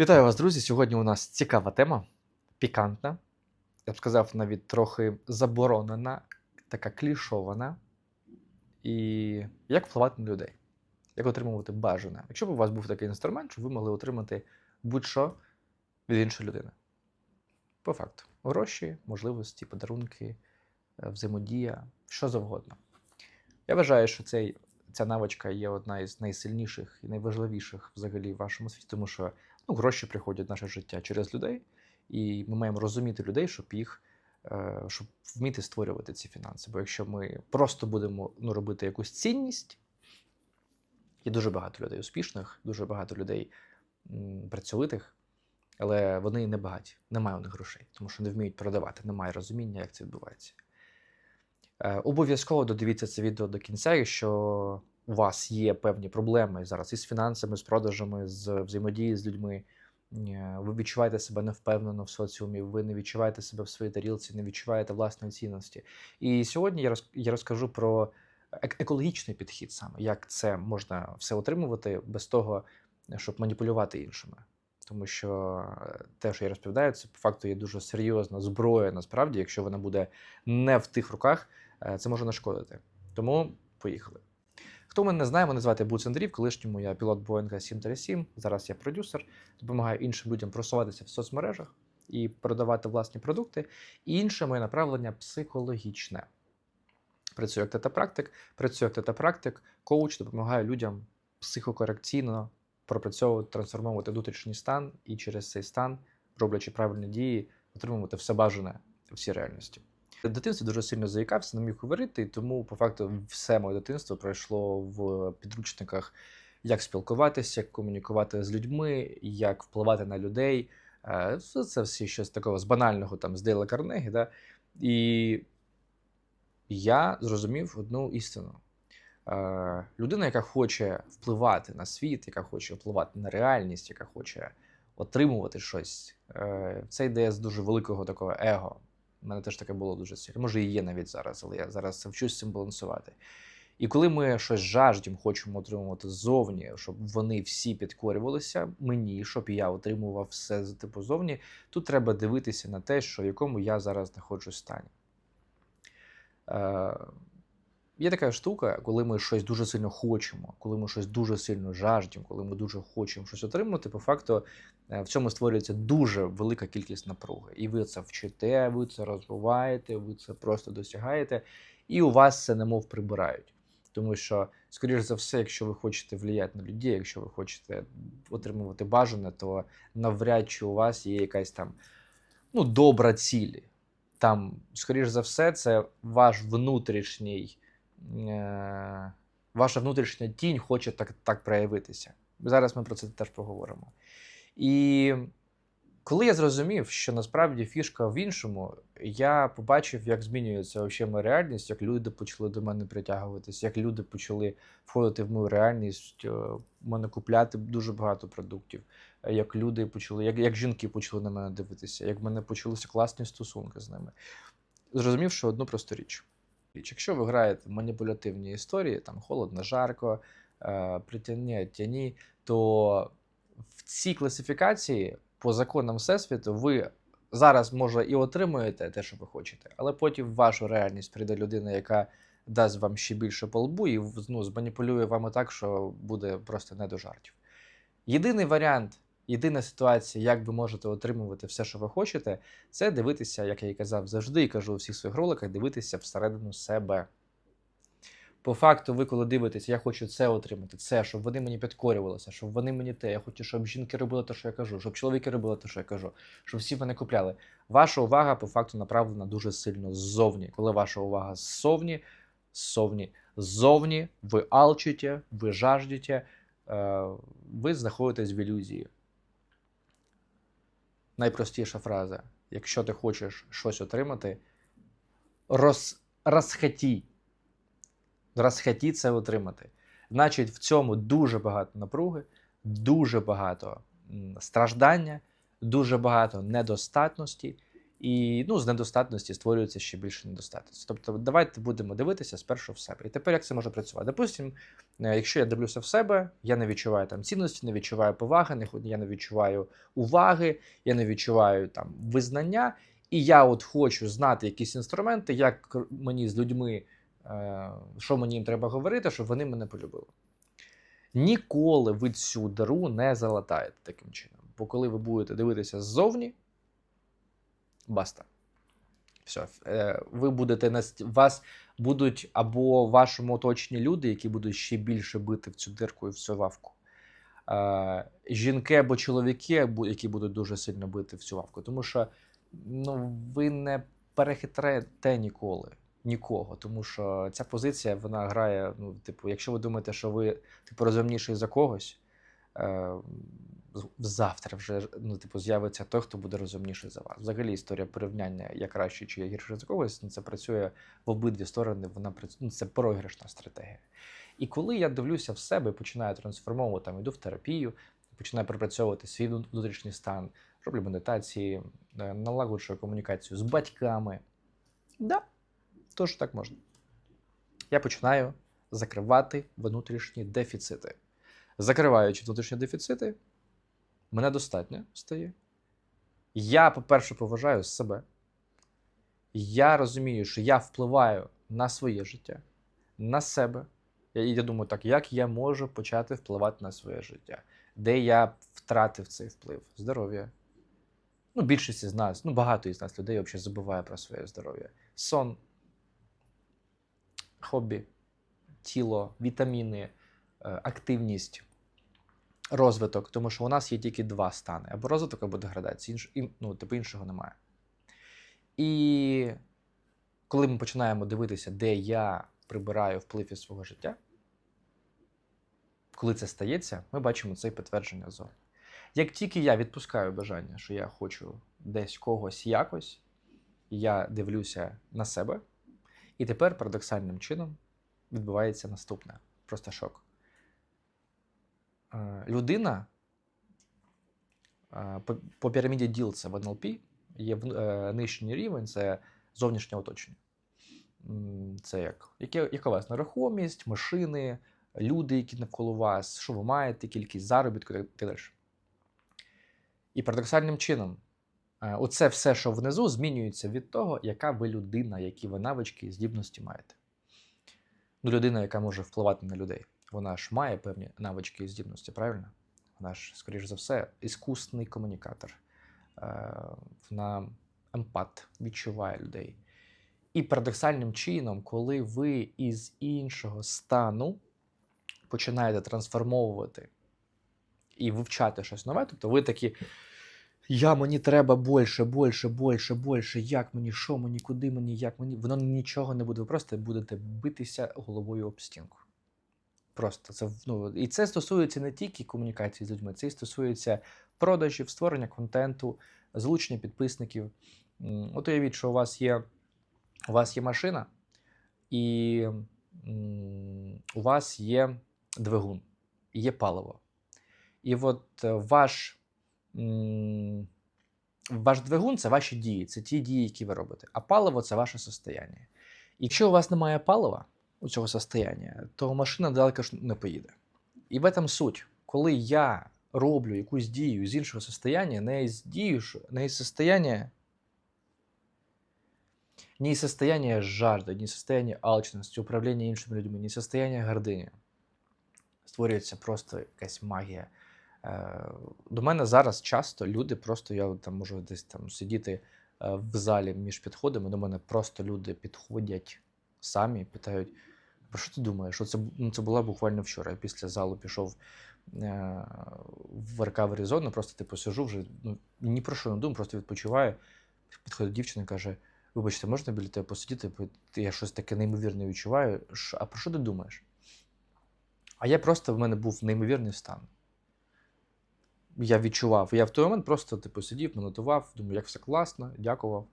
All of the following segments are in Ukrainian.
Вітаю вас, друзі! Сьогодні у нас цікава тема, пікантна. Я б сказав, навіть трохи заборонена, така клішована. І як впливати на людей, як отримувати бажане. Якщо б у вас був такий інструмент, щоб ви могли отримати будь-що від іншої людини. По факту, гроші, можливості, подарунки, е, взаємодія, що завгодно. Я вважаю, що цей, ця навичка є одна із найсильніших і найважливіших взагалі в вашому світі, тому що ну, гроші приходять в наше життя через людей, і ми маємо розуміти людей, щоб їх е, щоб вміти створювати ці фінанси. Бо якщо ми просто будемо ну, робити якусь цінність, є дуже багато людей успішних, дуже багато людей працьовитих, але вони не багаті, немає у них грошей, тому що не вміють продавати, немає розуміння, як це відбувається. Е, Обов'язково додивіться це відео до кінця, якщо у вас є певні проблеми зараз із фінансами, з продажами, з взаємодією з людьми. е, Ви відчуваєте себе невпевнено в соціумі, ви не відчуваєте себе в своїй тарілці, не відчуваєте власної цінності. І сьогодні я розкажу про ек- екологічний підхід саме, як це можна все отримувати без того, щоб маніпулювати іншими. Тому що е, те, що я розповідаю, це по факту є дуже серйозна зброя, насправді, якщо вона буде не в тих руках, е, це може нашкодити. Тому поїхали. Хто мене не знає, мене звати Буц Андрій, колишньому я пілот Боїнга 737, зараз я продюсер, допомагаю іншим людям просуватися в соцмережах і продавати власні продукти. І інше моє направлення психологічне. Працюю як тета-практик, працюю як тета-практик, коуч, допомагаю людям психокорекційно пропрацьовувати, трансформовувати внутрішній стан і через цей стан, роблячи правильні дії, отримувати все бажане в цій реальності. В дитинстві дуже сильно заїкався, не міг говорити, тому, по факту, все моє дитинство пройшло в підручниках, як спілкуватися, як комунікувати з людьми, як впливати на людей. Е, Це це всі щось такого з банального там з Дейла Карнегі. Да? І я зрозумів одну істину. Е, Людина, яка хоче впливати на світ, яка хоче впливати на реальність, яка хоче отримувати щось, е, це йде з дуже великого такого его. У мене теж таке було дуже сильно. Може, і є навіть зараз, але я зараз вчусь цим балансувати. І коли ми щось жаждім хочемо отримувати ззовні, щоб вони всі підкорювалися мені, щоб я отримував все типу зовні, тут треба дивитися на те, що в якому я зараз знаходжусь стані. Є така штука, коли ми щось дуже сильно хочемо, коли ми щось дуже сильно жаждемо, коли ми дуже хочемо щось отримати, по факту е, в цьому створюється дуже велика кількість напруги. І ви це вчите, ви це розвиваєте, ви це просто досягаєте, і у вас це немов прибирають. Тому що, скоріш за все, якщо ви хочете впливати на людей, якщо ви хочете отримувати бажане, то навряд чи у вас є якась там ну, добра ціль. Там, скоріш за все, це ваш внутрішній, ваша внутрішня тінь хоче так, так проявитися. Зараз ми про це теж поговоримо. І коли я зрозумів, що насправді фішка в іншому, я побачив, як змінюється взагалі моя реальність, як люди почали до мене притягуватись, як люди почали входити в мою реальність, е, мене купляти дуже багато продуктів, е, як люди почали, як, як жінки почали на мене дивитися, як в мене почалися класні стосунки з ними. Зрозумів, що одну просту річ. Якщо ви граєте в маніпулятивні історії, там холодно, жарко, е, притягні, тяні, то в цій класифікації по законам Всесвіту ви зараз, може, і отримуєте те, що ви хочете, але потім в вашу реальність прийде людина, яка дасть вам ще більше по лбу і ну, зманіпулює вами так, що буде просто не до жартів. Єдиний варіант, єдина ситуація, як ви можете отримувати все, що ви хочете, це дивитися, як я і казав завжди, і кажу у всіх своїх роликах, дивитися всередину себе. По факту, ви коли дивитеся, я хочу це отримати, це, щоб вони мені підкорювалися, щоб вони мені те. Я хочу, щоб жінки робили те, що я кажу, щоб чоловіки робили те, що я кажу, щоб всі мене купляли. Ваша увага по факту направлена дуже сильно ззовні. Коли ваша увага ззовні, ззовні, ззовні, ви алчите, ви жаждете, е, ви знаходитесь в ілюзії. Найпростіша фраза: якщо ти хочеш щось отримати, роз, розхаті. Розхаті це отримати. Значить, в цьому дуже багато напруги, дуже багато страждання, дуже багато недостатності І ну, з недостатності створюється ще більше недостатності. Тобто, давайте будемо дивитися спершу в себе. І тепер як це може працювати? Допустимо, е, якщо я дивлюся в себе, я не відчуваю там цінності, не відчуваю поваги, я не відчуваю уваги, я не відчуваю там визнання. І я от хочу знати якісь інструменти, як мені з людьми, е, що мені їм треба говорити, щоб вони мене полюбили. Ніколи ви цю дару не залатаєте таким чином. Бо коли ви будете дивитися ззовні, баста. Все, е, ви будете наст... вас будуть або в вашому оточенні люди, які будуть ще більше бити в цю дирку і в цю вавку. Е, жінки або чоловіки, які будуть дуже сильно бити в цю вавку. Тому що ну, ви не перехитрете ніколи нікого. Тому що ця позиція вона грає. Ну, типу, якщо ви думаєте, що ви типу, розумніший за когось, е, завтра вже ну, типу, з'явиться той, хто буде розумніший за вас. Взагалі історія порівняння я краще чи я гірше за когось, ну, це працює в обидві сторони. Вона ну, це програшна стратегія. І коли я дивлюся в себе, починаю трансформовувати, там, йду в терапію, починаю пропрацьовувати свій внутрішній стан, роблю медитації, е, налагоджую комунікацію з батьками. Да, теж так можна. Я починаю закривати внутрішні дефіцити. Закриваючи внутрішні дефіцити, мене достатньо стає. Я, по-перше, поважаю себе. Я розумію, що я впливаю на своє життя, на себе. Я, я думаю, так, як я можу почати впливати на своє життя? Де я втратив цей вплив? Здоров'я. Ну, більшість із нас, ну багато із нас людей взагалі забуває про своє здоров'я. Сон, хобі, тіло, вітаміни, е, активність, розвиток, тому що у нас є тільки два стани: або розвиток, або деградація. Інш, ін- ну, типу іншого немає. І коли ми починаємо дивитися, де я прибираю вплив із свого життя, коли це стається, ми бачимо це підтвердження зони. Як тільки я відпускаю бажання, що я хочу десь когось якось, я дивлюся на себе, і тепер парадоксальним чином відбувається наступне: просто шок. Е, Людина е, по, піраміді діл це в НЛП є е, нижній рівень це зовнішнє оточення. Це як? Яка вас нерухомість, машини, люди, які навколо вас, що ви маєте, кількість заробітку і так далі. І парадоксальним чином, оце все, що внизу, змінюється від того, яка ви людина, які ви навички і здібності маєте. Ну, людина, яка може впливати на людей, вона ж має певні навички і здібності, правильно? Вона ж, скоріш за все, іскусний комунікатор. Е, Вона емпат, відчуває людей. І парадоксальним чином, коли ви із іншого стану починаєте трансформовувати і вивчати щось нове, тобто ви такі. Я мені треба більше, більше, більше, більше. Як мені, що мені, куди мені, як мені. Воно нічого не буде. Ви просто будете битися головою об стінку. Просто це ну, і це стосується не тільки комунікації з людьми, це і стосується продажів, створення контенту, залучення підписників. От уявіть, що у вас є, у вас є машина, і у вас є двигун, є паливо. І от е, ваш, ваш двигун це ваші дії, це ті дії, які ви робите. А паливо це ваше состояння. Якщо у вас немає палива у цього состояння, то машина далеко ж не поїде. І в этом суть. Коли я роблю якусь дію з іншого состояння, не із дію, не із состояння, не із состояння жажди, не алчності, управління іншими людьми, із состояння гордині. Створюється просто якась магія. Е, До мене зараз часто люди, просто я там можу десь там сидіти е, в залі між підходами. До мене просто люди підходять самі, питають, про що ти думаєш? Оце, ну, це була буквально вчора. Я після залу пішов е, в рекавері зону, просто типу сижу вже ну, ні про що не думаю, просто відпочиваю. Підходить дівчина і каже: Вибачте, можна біля тебе посидіти? Я щось таке неймовірне відчуваю. А про що ти думаєш? А я просто в мене був неймовірний стан. Я відчував. Я в той момент просто типу, сидів, монотував, думаю, як все класно, дякував.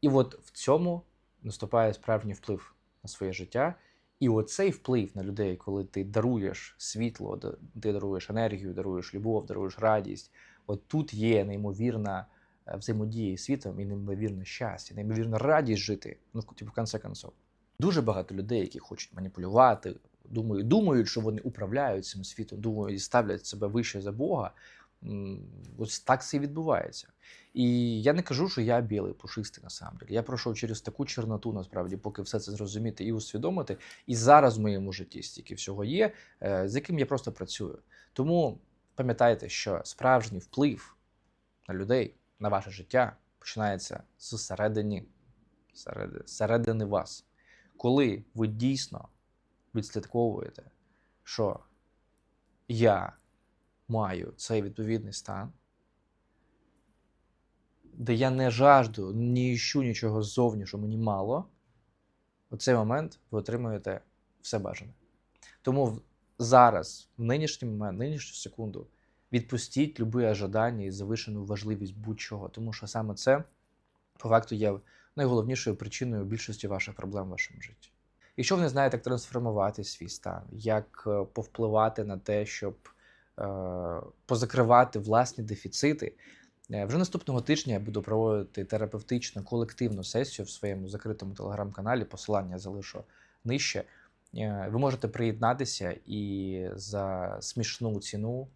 І от в цьому наступає справжній вплив на своє життя. І оцей вплив на людей, коли ти даруєш світло, ти даруєш енергію, даруєш любов, даруєш радість. От тут є неймовірна е, взаємодії з світом і неймовірне щастя, неймовірна радість жити. Ну, типу, в конце концов. Дуже багато людей, які хочуть маніпулювати, думають, думають, що вони управляють цим світом, думають і ставлять себе вище за Бога. Ось так це і відбувається. І я не кажу, що я білий, пушистий на самом деле. Я пройшов через таку чорноту, насправді, поки все це зрозуміти і усвідомити. І зараз в моєму житті стільки всього є, е, з яким я просто працюю. Тому пам'ятайте, що справжній вплив на людей, на ваше життя починається з середини, середини вас. Коли ви дійсно відслідковуєте, що я маю цей відповідний стан, де я не жажду, не іщу нічого ззовні, що мені мало, у цей момент ви отримуєте все бажане. Тому зараз, в нинішній момент, нинішню секунду, відпустіть любе ожидання і завишену важливість будь-чого, тому що саме це по факту є найголовнішою причиною більшості ваших проблем в вашому житті. Якщо ви не знаєте, як трансформувати свій стан, як е, повпливати на те, щоб позакривати власні дефіцити, е, вже наступного тижня я буду проводити терапевтичну колективну сесію в своєму закритому телеграм-каналі. Посилання залишу нижче. Е, Ви можете приєднатися і за смішну ціну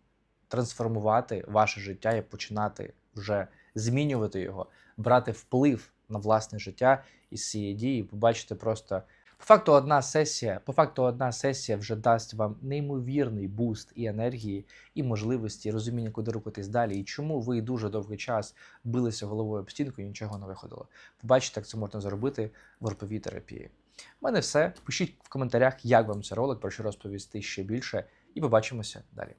трансформувати ваше життя і починати вже змінювати його, брати вплив на власне життя із цієї дії, побачите просто. По факту, одна сесія, по факту, одна сесія вже дасть вам неймовірний буст і енергії, і можливості, і розуміння, куди рухатись далі, і чому ви дуже довгий час билися головою об стінку і нічого не виходило. Побачите, як це можна зробити в груповій терапії. У мене все. Пишіть в коментарях, як вам цей ролик, про що розповісти ще більше, і побачимося далі.